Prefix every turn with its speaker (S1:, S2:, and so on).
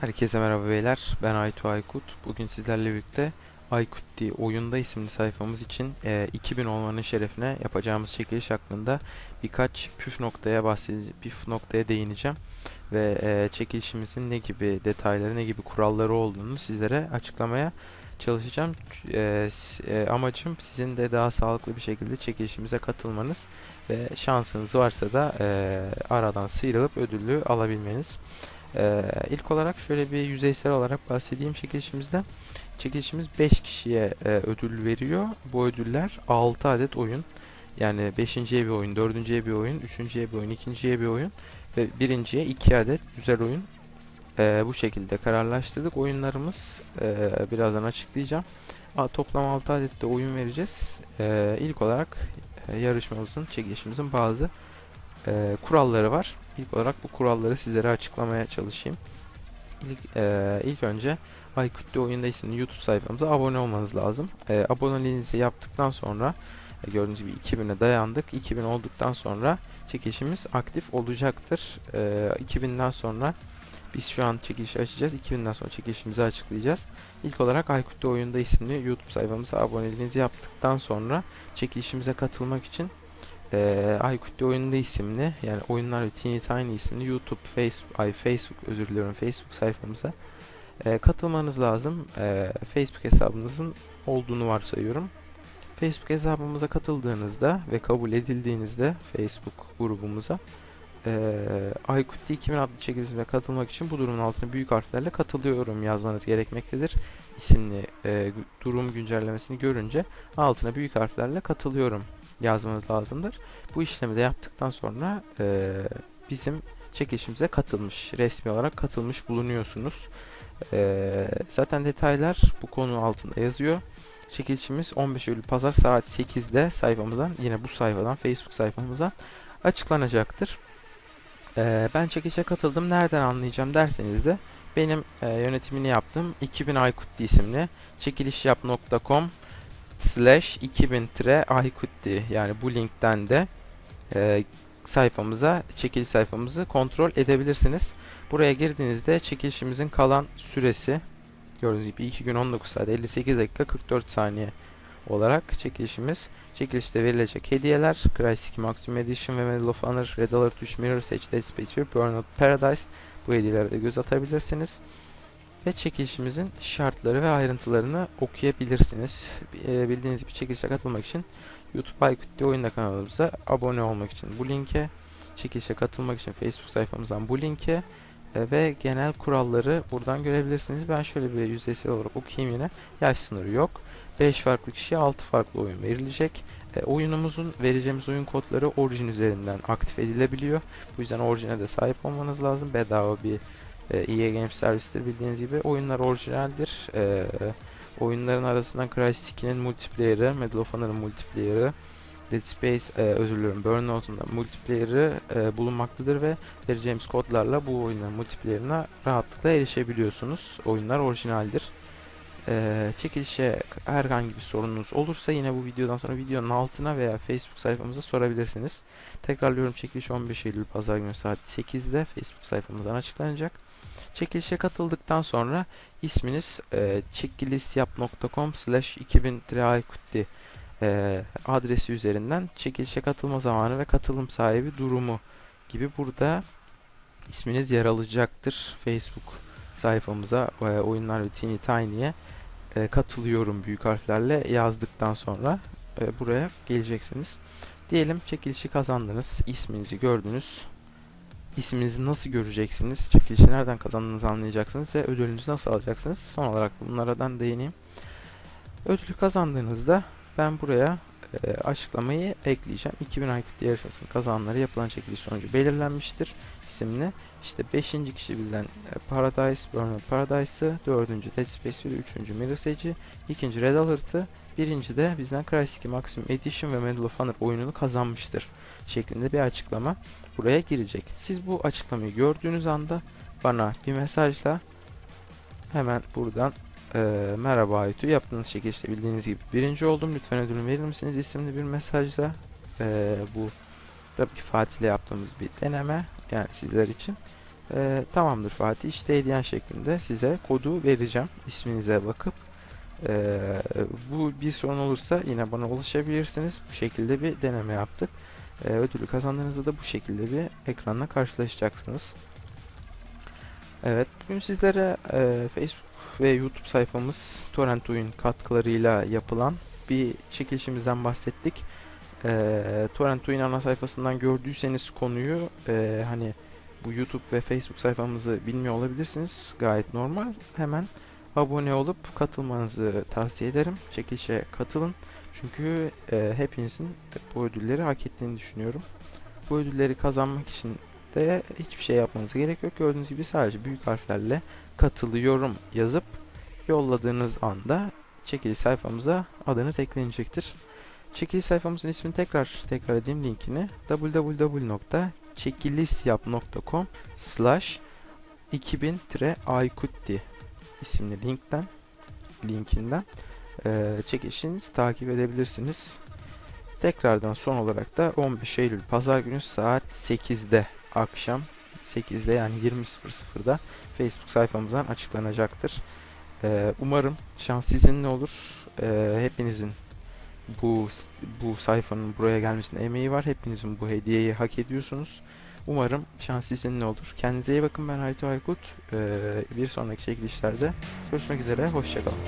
S1: Herkese merhaba beyler. Ben Aytu Aykut. Bugün sizlerle birlikte Aykut diye oyunda isimli sayfamız için e, 2000 olmanın şerefine yapacağımız çekiliş hakkında birkaç püf noktaya bahsedeceğim, püf noktaya değineceğim ve e, çekilişimizin ne gibi detayları, ne gibi kuralları olduğunu sizlere açıklamaya çalışacağım. E, e, amacım sizin de daha sağlıklı bir şekilde çekilişimize katılmanız ve şansınız varsa da e, aradan sıyrılıp ödülü alabilmeniz. Ee, ilk olarak şöyle bir yüzeysel olarak bahsedeyim çekilişimizden. Çekilişimiz 5 kişiye e, ödül veriyor. Bu ödüller 6 adet oyun. Yani 5.ye bir oyun, 4.ye bir oyun, 3.ye bir oyun, 2.ye bir oyun ve 1.ye 2 adet güzel oyun. Ee, bu şekilde kararlaştırdık. Oyunlarımız e, birazdan açıklayacağım. Aa, toplam 6 adet de oyun vereceğiz. Ee, ilk olarak e, yarışmamızın, çekilişimizin bazı e, kuralları var. İlk olarak bu kuralları sizlere açıklamaya çalışayım. İlk, e, ilk önce Aykutlu Oyunda isimli YouTube sayfamıza abone olmanız lazım. E, aboneliğinizi yaptıktan sonra e, gördüğünüz gibi 2000'e dayandık. 2000 olduktan sonra çekilişimiz aktif olacaktır. E, 2000'den sonra biz şu an çekilişi açacağız. 2000'den sonra çekilişimizi açıklayacağız. İlk olarak Aykutlu Oyunda isimli YouTube sayfamıza aboneliğinizi yaptıktan sonra çekilişimize katılmak için e, Aykutlu Oyunda isimli yani Oyunlar ve Teeny Tiny isimli YouTube, Facebook, ay Facebook özür diliyorum Facebook sayfamıza e, katılmanız lazım. E, Facebook hesabınızın olduğunu varsayıyorum. Facebook hesabımıza katıldığınızda ve kabul edildiğinizde Facebook grubumuza e, Aykutlu 2000 adlı çekilişime katılmak için bu durumun altına büyük harflerle katılıyorum yazmanız gerekmektedir. İsimli e, durum güncellemesini görünce altına büyük harflerle katılıyorum yazmanız lazımdır. Bu işlemi de yaptıktan sonra eee, bizim çekilişimize katılmış, resmi olarak katılmış bulunuyorsunuz. Eee, zaten detaylar bu konu altında yazıyor. Çekilişimiz 15 Eylül Pazar saat 8'de sayfamızdan, yine bu sayfadan, Facebook sayfamızdan açıklanacaktır. Eee, ben çekilişe katıldım, nereden anlayacağım derseniz de benim eee, yönetimini yaptığım 2000 Aykut isimli çekilişyap.com slash 2000 tire Aykutdi yani bu linkten de e, sayfamıza çekiliş sayfamızı kontrol edebilirsiniz. Buraya girdiğinizde çekilişimizin kalan süresi gördüğünüz gibi 2 gün 19 saat 58 dakika 44 saniye olarak çekilişimiz. Çekilişte verilecek hediyeler Crysis 2 Maximum Edition ve Medal of Honor, Red Alert 3, Mirror's Edge, Dead Space 1, Burnout Paradise bu hediyelere de göz atabilirsiniz ve çekilişimizin şartları ve ayrıntılarını okuyabilirsiniz. E, bildiğiniz gibi çekilişe katılmak için YouTube Aykut diye oyunda kanalımıza abone olmak için bu linke, çekilişe katılmak için Facebook sayfamızdan bu linke e, ve genel kuralları buradan görebilirsiniz. Ben şöyle bir yüzeysel olarak okuyayım yine. Yaş sınırı yok. 5 farklı kişiye 6 farklı oyun verilecek. E, oyunumuzun vereceğimiz oyun kodları orijin üzerinden aktif edilebiliyor. Bu yüzden orijine de sahip olmanız lazım. Bedava bir EA Games servistir bildiğiniz gibi. Oyunlar orijinaldir. E, oyunların arasından Crysis 2'nin multiplayer'ı, Medal of Honor'ın multiplayer'ı, Dead Space, e, özür diliyorum, Burnout'un da multiplayer'ı e, bulunmaktadır ve vereceğimiz kodlarla bu oyunların multiplayer'ına rahatlıkla erişebiliyorsunuz. Oyunlar orijinaldir. E, çekilişe herhangi bir sorunuz olursa yine bu videodan sonra videonun altına veya Facebook sayfamıza sorabilirsiniz. Tekrarlıyorum çekiliş 15 Eylül Pazar günü saat 8'de Facebook sayfamızdan açıklanacak. Çekilişe katıldıktan sonra isminiz e, çekilisyap.com slash 2000 Aykutdi e, adresi üzerinden çekilişe katılma zamanı ve katılım sahibi durumu gibi burada isminiz yer alacaktır. Facebook sayfamıza e, oyunlar ve Teeny Tiny'ye e, katılıyorum büyük harflerle yazdıktan sonra e, buraya geleceksiniz. Diyelim çekilişi kazandınız, isminizi gördünüz. İsminizi nasıl göreceksiniz? Çekilişi nereden kazandığınızı anlayacaksınız ve ödülünüzü nasıl alacaksınız? Son olarak bunlardan değineyim. Ödülü kazandığınızda ben buraya e, açıklamayı ekleyeceğim. 2000 Aykut yarışmasının kazananları yapılan çekiliş sonucu belirlenmiştir isimli. İşte 5. kişi bizden e, Paradise, Burnout Paradise'ı, 4. Dead Space 1, 3. Mirror's Edge'i, 2. Red Alert'ı, 1. de bizden Crysis 2 Maximum Edition ve Medal of Honor oyununu kazanmıştır şeklinde bir açıklama buraya girecek. Siz bu açıklamayı gördüğünüz anda bana bir mesajla hemen buradan eee, merhaba Aytu. Yaptığınız çekilişte bildiğiniz gibi birinci oldum. Lütfen ödülümü verir misiniz? İsimli bir mesajla. Eee, bu tabii ki Fatih'le yaptığımız bir deneme yani sizler için. Ee, tamamdır Fatih. İşte hediyen şeklinde size kodu vereceğim. İsminize bakıp. Ee, bu bir sorun olursa yine bana ulaşabilirsiniz. Bu şekilde bir deneme yaptık. Ee, ödülü kazandığınızda da bu şekilde bir ekranla karşılaşacaksınız. Evet, bugün sizlere e, Facebook ve YouTube sayfamız Torrent oyun katkılarıyla yapılan bir çekilişimizden bahsettik. E, Torrent oyun ana sayfasından gördüyseniz konuyu e, hani bu YouTube ve Facebook sayfamızı bilmiyor olabilirsiniz. Gayet normal. Hemen abone olup katılmanızı tavsiye ederim. Çekilişe katılın. Çünkü e, hepinizin bu ödülleri hak ettiğini düşünüyorum. Bu ödülleri kazanmak için de hiçbir şey yapmanıza gerek yok. Gördüğünüz gibi sadece büyük harflerle katılıyorum yazıp yolladığınız anda çekiliş sayfamıza adınız eklenecektir. Çekiliş sayfamızın ismini tekrar tekrar edeyim linkini www.çekilisyap.com slash 2000-aykutti isimli linkten linkinden eee çekilişinizi takip edebilirsiniz. Tekrardan son olarak da 15 Eylül Pazar günü saat 8'de akşam 8'de yani 20.00'da Facebook sayfamızdan açıklanacaktır. Ee, umarım şans sizinle olur. Ee, hepinizin bu bu sayfanın buraya gelmesine emeği var. Hepinizin bu hediyeyi hak ediyorsunuz. Umarım şans sizinle olur. Kendinize iyi bakın. Ben Aytu Aykut. Ee, bir sonraki çekilişlerde görüşmek üzere. Hoşçakalın.